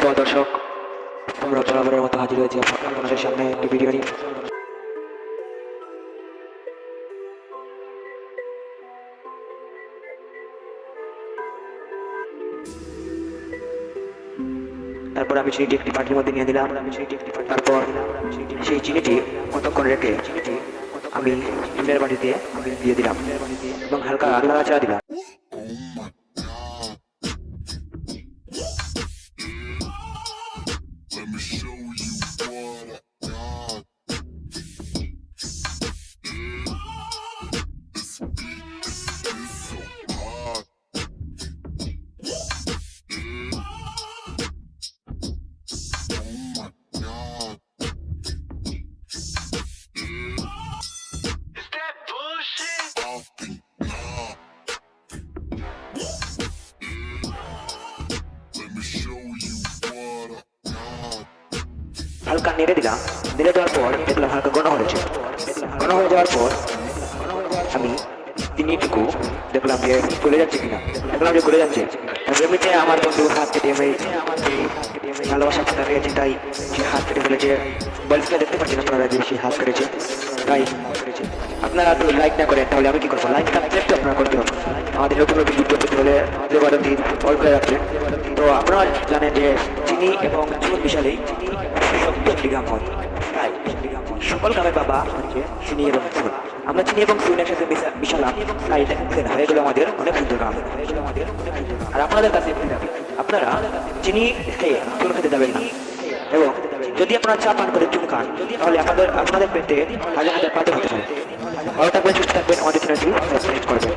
দর্শক, আমরা বরাবরের মতো হাজির হয়েছি আপ- আপনাদের সামনে একটি নিয়ে। তারপর আমি চিনিটি একটি পাটির মধ্যে নিয়ে দিলাম তারপর সেই চিনিটি কতক্ষণ রেখে আমি ডিমের আমি দিয়ে দিলাম এবং হালকা আলাদা চা দিলাম। machine. হালকা নেড়ে দিলাম। নেড়ে দেওয়ার পর দেখলাম হালকা ঘন হয়েছে। ঘন হয়ে যাওয়ার পর আমি তিনিটুকু দেখলাম যে গলে যাচ্ছে কিনা। দেখলাম যে গলে যাচ্ছে। এমনিতে আমার বন্ধু হাত কেটে আমি ভালোবাসা কথা পেয়েছি তাই সে হাত কেটে ফেলেছে। বলসকে দেখতে পাচ্ছি না আপনারা যে সে হাত কেটেছে। তাই আপনারা তো লাইক না করেন, তাহলে আমি কি করব? লাইক সাবস্ক্রাইব তো আপনারা করতে হবে। আমাদের নতুন নতুন ভিডিও পেতে হলে দেবারতি অল করে রাখবেন। তো আপনারা জানেন যে চিনি এবং চুন মিশালেই সকল গ্রামের বাবা হচ্ছে চিনি এবং চুন আমরা চিনি এবং চুন একসাথে বিশাল তাই হয়ে গেল আমাদের অনেক সুন্দর গ্রাম আর আপনাদের কাছে আপনারা চিনি খেয়ে চুন খেতে যাবেন না। এবং যদি আপনারা চা পান করে চুন খান, তাহলে আপনাদের আপনাদের পেটে হাজার হাজার পাতে হতে পারে। ভালো থাকবেন, সুস্থ থাকবেন, আমাদের চ্যানেলটি সাবস্ক্রাইব করবেন।